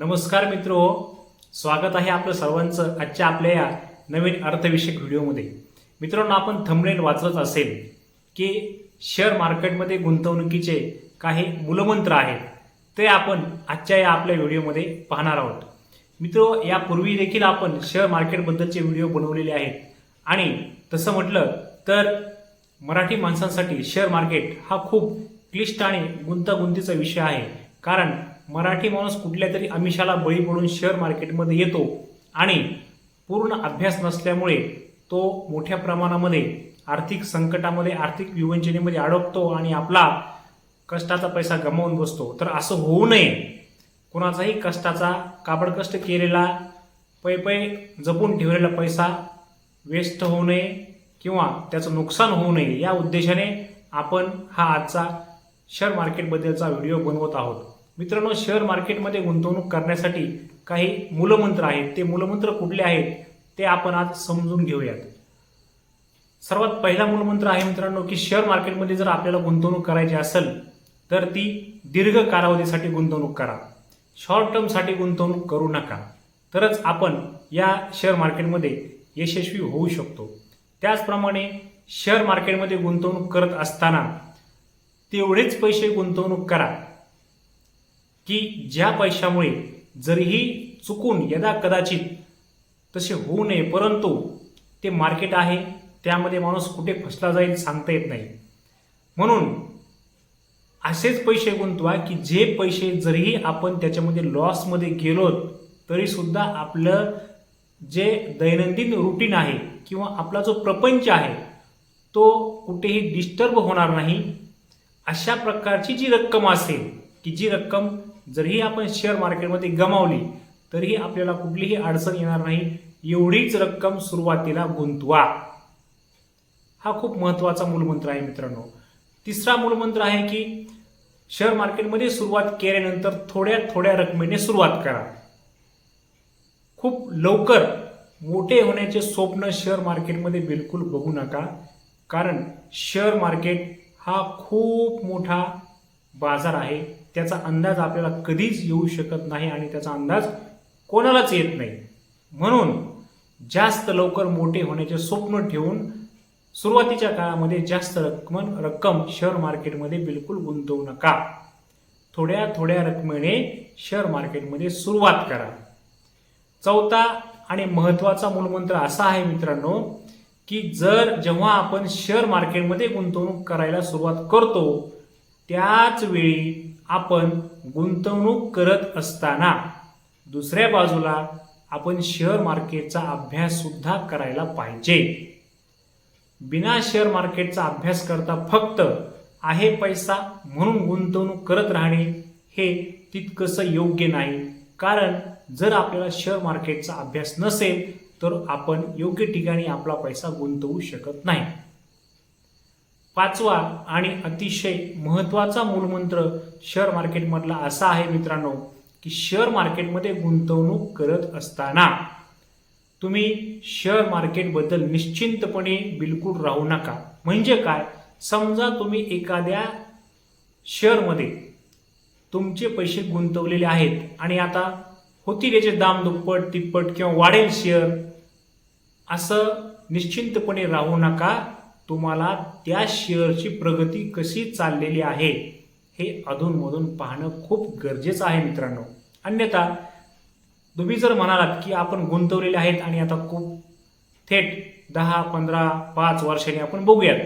नमस्कार मित्रो. स्वागत आहे आपलं सर्वांचं आजच्या आपल्या या नवीन अर्थविषयक व्हिडिओमध्ये. मित्रांनो आपण थंबनेल वाचत असेल की शेअर मार्केटमध्ये गुंतवणुकीचे काही मूलमंत्र आहेत ते आपण आजच्या या आपल्या व्हिडिओमध्ये पाहणार आहोत. मित्रो यापूर्वी देखील आपण शेअर मार्केटबद्दलचे व्हिडिओ बनवलेले आहेत. आणि तसं म्हटलं तर मराठी माणसांसाठी शेअर मार्केट हा खूप क्लिष्ट आणि गुंतागुंतीचा विषय आहे. कारण मराठी माणूस कुठल्या तरी आमिषाला बळी पडून शेअर मार्केटमध्ये येतो आणि पूर्ण अभ्यास नसल्यामुळे तो मोठ्या प्रमाणामध्ये आर्थिक संकटामध्ये आर्थिक विवंचनेमध्ये अडकतो आणि आपला कष्टाचा पैसा गमावून बसतो. तर असं होऊ नये. कुणाचाही कष्टाचा काबड कष्ट केलेला पै पै जपून ठेवलेला पैसा वेस्ट होऊ नये किंवा त्याचं नुकसान होऊ नये या उद्देशाने आपण हा आजचा शेअर मार्केटबद्दलचा व्हिडिओ बनवत आहोत. मित्रांनो शेअर मार्केटमध्ये गुंतवणूक करण्यासाठी काही मूलमंत्र आहेत. ते मूलमंत्र कुठले आहेत? ते आपण आज समजून घेऊयात. सर्वात पहिला मूलमंत्र आहे मित्रांनो की शेअर मार्केटमध्ये जर आपल्याला गुंतवणूक करायची असेल तर ती दीर्घ कालावधीसाठी गुंतवणूक करा. शॉर्ट टर्मसाठी गुंतवणूक करू नका. तरच आपण या शेअर मार्केटमध्ये यशस्वी होऊ शकतो. त्याचप्रमाणे शेअर मार्केटमध्ये गुंतवणूक करत असताना तेवढेच पैसे गुंतवणूक करा. की ज्या पैशामुळे जरीही चुकून यदा कदाचित तसे होऊ नये परंतु ते मार्केट आहे त्यामध्ये माणूस कुठे फसला जाईल सांगता येत नाही. म्हणून असेच पैसे गुंतवा की जे पैसे जरीही आपण त्याच्यामध्ये लॉसमध्ये गेलो तरीसुद्धा आपलं जे दैनंदिन रुटीन आहे किंवा आपला जो प्रपंच आहे तो कुठेही डिस्टर्ब होणार नाही. अशा प्रकारची जी रक्कम असेल की जी रक्कम जरीही आपण शेअर मार्केटमध्ये गमावली तरीही आपल्याला कुठलीही अडचण येणार नाही. एवढीच रक्कम सुरुवातीला गुंतवा. हा खूप महत्त्वाचा मूलमंत्र आहे मित्रांनो. तिसरा मूलमंत्र आहे की शेअर मार्केटमध्ये सुरुवात केल्यानंतर थोड्या थोड्या रकमेने सुरुवात करा. खूप लवकर मोठे होण्याचे स्वप्न शेअर मार्केटमध्ये बिलकुल बघू नका. कारण शेअर मार्केट हा खूप मोठा बाजार आहे. त्याचा अंदाज आपल्याला कधीच येऊ शकत नाही आणि त्याचा अंदाज कोणालाच येत नाही. म्हणून जास्त लवकर मोठे होण्याचे स्वप्न ठेवून सुरुवातीच्या काळामध्ये जास्त रक्कम रक्कम शेअर मार्केटमध्ये बिलकुल गुंतवू नका. थोड्या थोड्या रकमेने शेअर मार्केटमध्ये सुरुवात करा. चौथा आणि महत्त्वाचा मूलमंत्र असा आहे मित्रांनो की जर जेव्हा आपण शेअर मार्केटमध्ये गुंतवणूक करायला सुरुवात करतो त्याच वेळी आपण गुंतवणूक करत असताना दुसऱ्या बाजूला आपण शेअर मार्केटचा अभ्याससुद्धा करायला पाहिजे. बिना शेअर मार्केटचा अभ्यास करता फक्त आहे पैसा म्हणून गुंतवणूक करत राहणे हे तितकंसं योग्य नाही. कारण जर आपल्याला शेअर मार्केटचा अभ्यास नसेल तर आपण योग्य ठिकाणी आपला पैसा गुंतवू शकत नाही. पाचवा आणि अतिशय महत्त्वाचा मूलमंत्र शेअर मार्केटमधला असा आहे मित्रांनो की शेअर मार्केटमध्ये गुंतवणूक करत असताना तुम्ही शेअर मार्केटबद्दल निश्चिंतपणे बिलकुल राहू नका. म्हणजे काय? समजा तुम्ही एखाद्या शेअरमध्ये तुमचे पैसे गुंतवलेले आहेत आणि आता होतील याचे दाम दुप्पट तिप्पट किंवा वाढेल शेअर असं निश्चिंतपणे राहू नका. तुम्हाला त्या शेअरची प्रगती कशी चाललेली आहे हे अधूनमधून पाहणं खूप गरजेचं आहे मित्रांनो. अन्यथा तुम्ही जर म्हणालात की आपण गुंतवलेले आहेत आणि आता खूप थेट दहा पंधरा पाच वर्षांनी आपण बघूयात.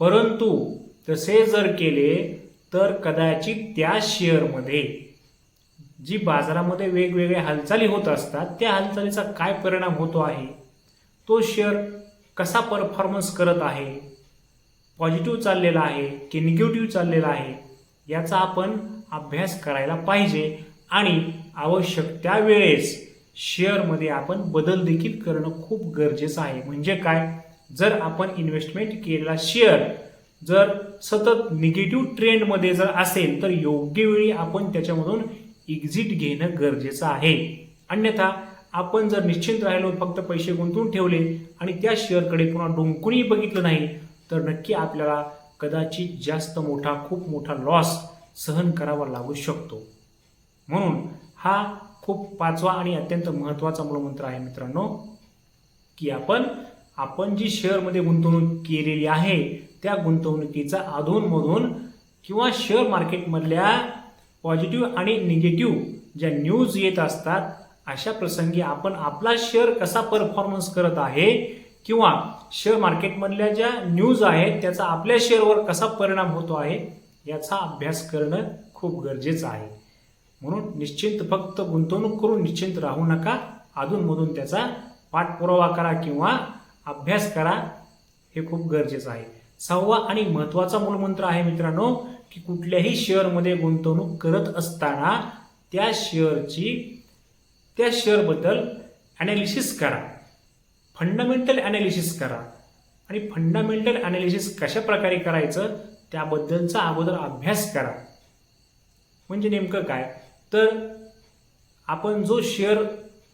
परंतु तसे जर केले तर कदाचित त्या शेअरमध्ये जी बाजारामध्ये वेगवेगळ्या हालचाली होत असतात त्या हालचालीचा काय परिणाम होतो आहे? तो शेअर कसा परफॉर्मन्स करत आहे? पॉझिटिव्ह चाललेला आहे की निगेटिव्ह चाललेला आहे? याचा आपण अभ्यास करायला पाहिजे आणि आवश्यक त्यावेळेस शेअरमध्ये आपण बदल देखील करणं खूप गरजेचं आहे. म्हणजे काय? जर आपण इन्व्हेस्टमेंट केलेला शेअर जर सतत निगेटिव्ह ट्रेंडमध्ये जर असेल तर योग्य वेळी आपण त्याच्यामधून एक्झिट घेणं गरजेचं आहे. अन्यथा आपण जर निश्चिंत राहिलो फक्त पैसे गुंतवून ठेवले आणि त्या शेअरकडे पुन्हा डोंकूनही बघितलं नाही तर नक्की आपल्याला कदाचित जास्त मोठा खूप मोठा लॉस सहन करावा लागू शकतो. म्हणून हा खूप पाचवा आणि अत्यंत महत्त्वाचा मूलमंत्र आहे मित्रांनो की आपण आपण जी शेअरमध्ये गुंतवणूक केलेली आहे त्या गुंतवणुकीचा अधूनमधून किंवा शेअर मार्केटमधल्या पॉझिटिव्ह आणि निगेटिव्ह ज्या न्यूज येत असतात अशा प्रसंगी आपण आपला शेअर कसा परफॉर्मन्स करत आहे किंवा शेअर मार्केटमधल्या ज्या न्यूज आहेत त्याचा आपल्या शेअरवर कसा परिणाम होतो आहे याचा अभ्यास करणं खूप गरजेचं आहे. म्हणून निश्चिंत फक्त गुंतवणूक करून निश्चिंत राहू नका. अधूनमधून त्याचा पाठपुरावा करा किंवा अभ्यास करा हे खूप गरजेचं आहे. सहावा आणि महत्त्वाचा मूलमंत्र आहे मित्रांनो की कुठल्याही शेअरमध्ये गुंतवणूक करत असताना त्या शेअरची त्या शेअरबद्दल ॲनालिसिस करा. फंडामेंटल ॲनालिसिस करा. आणि फंडामेंटल ॲनालिसिस कशा प्रकारे करायचं त्याबद्दलचा अगोदर अभ्यास करा. म्हणजे नेमकं काय? तर आपण जो शेअर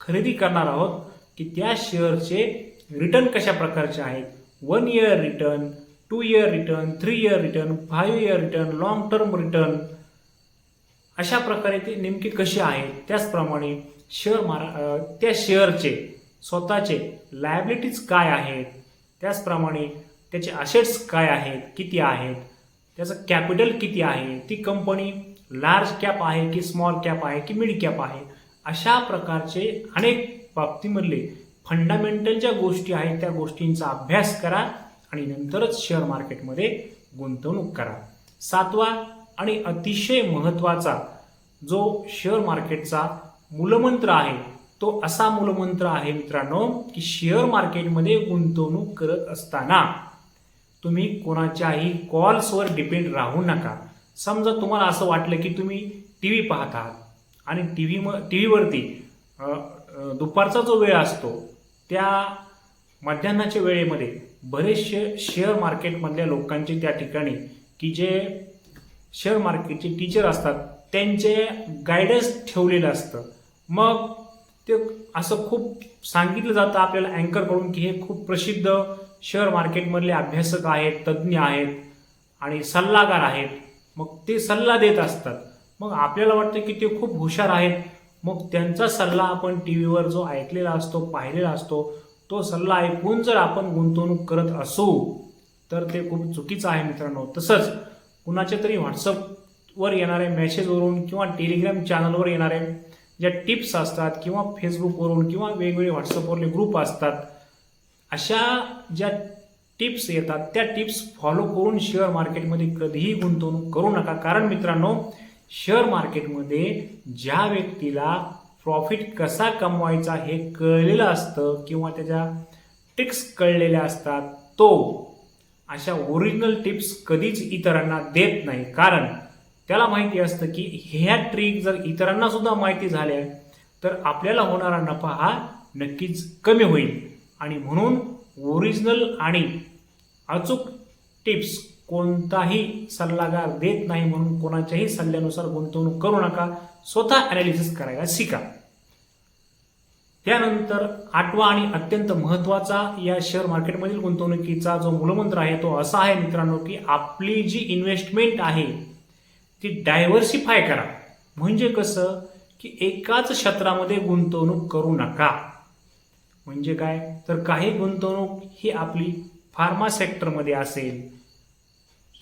खरेदी करणार आहोत की त्या शेअरचे रिटर्न कशा प्रकारचे आहेत? One year return two year return three year return five year return long term return अशा प्रकारे ते नेमके कसे आहेत? त्याचप्रमाणे शेअर मारा त्या शेअरचे स्वतःचे लायबिलिटीज काय आहेत? त्याचप्रमाणे त्याचे असेट्स काय आहेत? किती आहेत? त्याचं कॅपिटल किती आहे? ती कंपनी लार्ज कॅप आहे की स्मॉल कॅप आहे की मिड कॅप आहे? अशा प्रकारचे अनेक बाबतीमधले फंडामेंटल ज्या गोष्टी आहेत त्या गोष्टींचा अभ्यास करा आणि नंतरच शेअर मार्केटमध्ये गुंतवणूक करा. सातवा आणि अतिशय महत्त्वाचा जो शेअर मार्केटचा मूलमंत्र आहे. तो असा मूलमंत्र आहे मित्रांनो की शेअर मार्केटमध्ये गुंतवणूक करत असताना तुम्ही कोणाच्याही कॉल्सवर डिपेंड राहू नका. समजा तुम्हाला असं वाटलं की तुम्ही टी व्ही पाहत आहात आणि टी व्ही म टी व्हीवरती दुपारचा जो वेळ असतो त्या मध्यान्हाच्या वेळेमध्ये बरेचसे शेअर मार्केटमधल्या लोकांचे त्या ठिकाणी की जे शेअर मार्केटचे टीचर असतात त्यांचे गायडन्स ठेवलेलं असतं. मग ते असं खूप सांगितलं जातं आपल्याला अँकरकडून की हे खूप प्रसिद्ध शेअर मार्केटमधले अभ्यासक आहेत तज्ज्ञ आहेत आणि सल्लागार आहेत. मग ते सल्ला देत असतात. मग आपल्याला वाटतं की ते खूप हुशार आहेत. मग त्यांचा सल्ला आपण टी व्हीवर जो ऐकलेला असतो पाहिलेला असतो तो सल्ला ऐकून जर आपण गुंतवणूक करत असू तर ते खूप चुकीचं आहे मित्रांनो. तसंच कुणाच्या तरी व्हॉट्सअपवर येणाऱ्या मेसेजवरून किंवा टेलिग्राम चॅनलवर येणारे ज्या टिप्स असतात किंवा फेसबुकवरून किंवा वेगवेगळे व्हॉट्सअपवरले ग्रुप असतात अशा ज्या टिप्स येतात त्या टिप्स फॉलो करून शेअर मार्केटमध्ये कधीही गुंतवणूक करू नका. कारण मित्रांनो शेअर मार्केटमध्ये ज्या व्यक्तीला प्रॉफिट कसा कमवायचा हे कळलेलं असतं किंवा त्याच्या ट्रिक्स कळलेल्या असतात तो अशा ओरिजिनल टिप्स कधीच इतरांना देत नाही. कारण त्याला माहिती असतं की ह्या ट्रिक जर इतरांना सुद्धा माहिती झाल्या तर आपल्याला होणारा नफा हा नक्कीच कमी होईल. आणि म्हणून ओरिजिनल आणि अचूक टिप्स कोणताही सल्लागार देत नाही म्हणून कोणाच्याही सल्ल्यानुसार गुंतवणूक करू नका. स्वतः ॲनालिसिस करायला शिका. त्यानंतर आठवा आणि अत्यंत महत्त्वाचा या शेअर मार्केटमधील गुंतवणुकीचा जो मूलमंत्र आहे तो असा आहे मित्रांनो की आपली जी इन्व्हेस्टमेंट आहे ती डायव्हर्सिफाय करा. म्हणजे कसं? की एकाच क्षेत्रामध्ये गुंतवणूक करू नका. म्हणजे काय? तर काही गुंतवणूक ही आपली फार्मा सेक्टरमध्ये असेल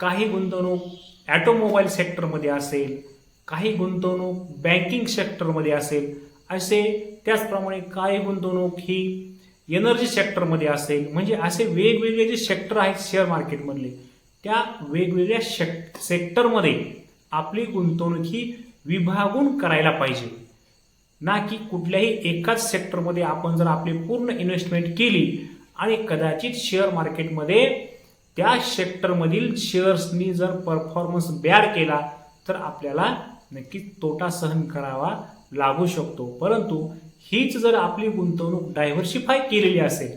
काही गुंतवणूक ॲटोमोबाईल सेक्टरमध्ये असेल काही गुंतवणूक बँकिंग सेक्टरमध्ये असेल असे त्याचप्रमाणे काही गुंतवणूक ही एनर्जी सेक्टरमध्ये असेल. म्हणजे असे वेगवेगळे जे सेक्टर आहेत शेअर मार्केटमधले त्या वेगवेगळ्या शेक सेक्टरमध्ये आपली गुंतवणूक ही विभागून करायला पाहिजे. ना की कुठल्याही एकाच सेक्टरमध्ये आपण जर आपली पूर्ण इन्व्हेस्टमेंट केली आणि कदाचित शेअर मार्केटमध्ये त्या सेक्टरमधील शेअर्सनी जर परफॉर्मन्स बॅड केला तर आपल्याला नक्कीच तोटा सहन करावा लागू शकतो. परंतु हीच जर आपली गुंतवणूक डायव्हर्सिफाय केलेली असेल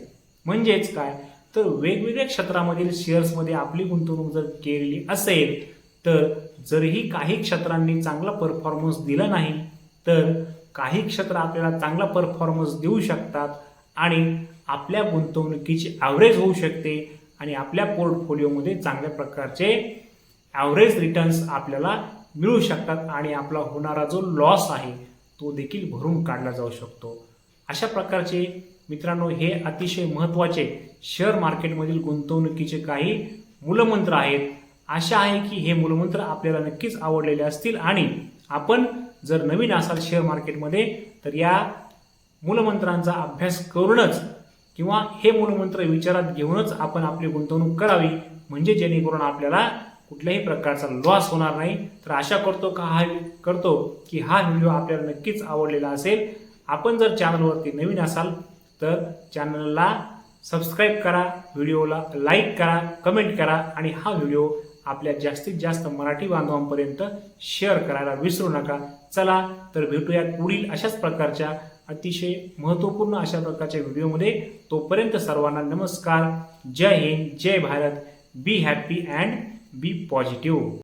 म्हणजेच काय? तर वेगवेगळ्या क्षेत्रामधील शेअर्समध्ये आपली गुंतवणूक जर केलेली असेल तर जरही काही क्षेत्रांनी चांगला परफॉर्मन्स दिला नाही तर काही क्षेत्र आपल्याला चांगला परफॉर्मन्स देऊ शकतात आणि आपल्या गुंतवणुकीची ॲव्हरेज होऊ शकते आणि आपल्या पोर्टफोलिओमध्ये चांगल्या प्रकारचे ॲव्हरेज रिटर्न्स आपल्याला मिळू शकतात आणि आपला होणारा जो लॉस आहे तो देखील भरून काढला जाऊ शकतो. अशा प्रकारचे मित्रांनो हे अतिशय महत्त्वाचे शेअर मार्केटमधील गुंतवणुकीचे काही मूलमंत्र आहेत. आशा आहे की हे मूलमंत्र आपल्याला नक्कीच आवडलेले असतील. आणि आपण जर नवीन असाल शेअर मार्केटमध्ये तर या मूलमंत्रांचा अभ्यास करूनच किंवा हे मूलमंत्र विचारात घेऊनच आपण आपली गुंतवणूक करावी. म्हणजे जेणेकरून आपल्याला कुठल्याही प्रकारचा लॉस होणार नाही. तर आशा करतो का हा करतो की हा व्हिडिओ आपल्याला नक्कीच आवडलेला असेल. आपण जर चॅनलवरती नवीन असाल तर चॅनलला सबस्क्राईब करा व्हिडिओला लाईक करा कमेंट करा आणि हा व्हिडिओ आपल्या जास्तीत जास्त मराठी बांधवांपर्यंत शेअर करायला विसरू नका. चला तर भेटूयात पुढील अशाच प्रकारच्या अतिशय महत्त्वपूर्ण अशा प्रकारच्या व्हिडिओमध्ये. तोपर्यंत सर्वांना नमस्कार. जय हिंद जय Bharat. Be happy and be positive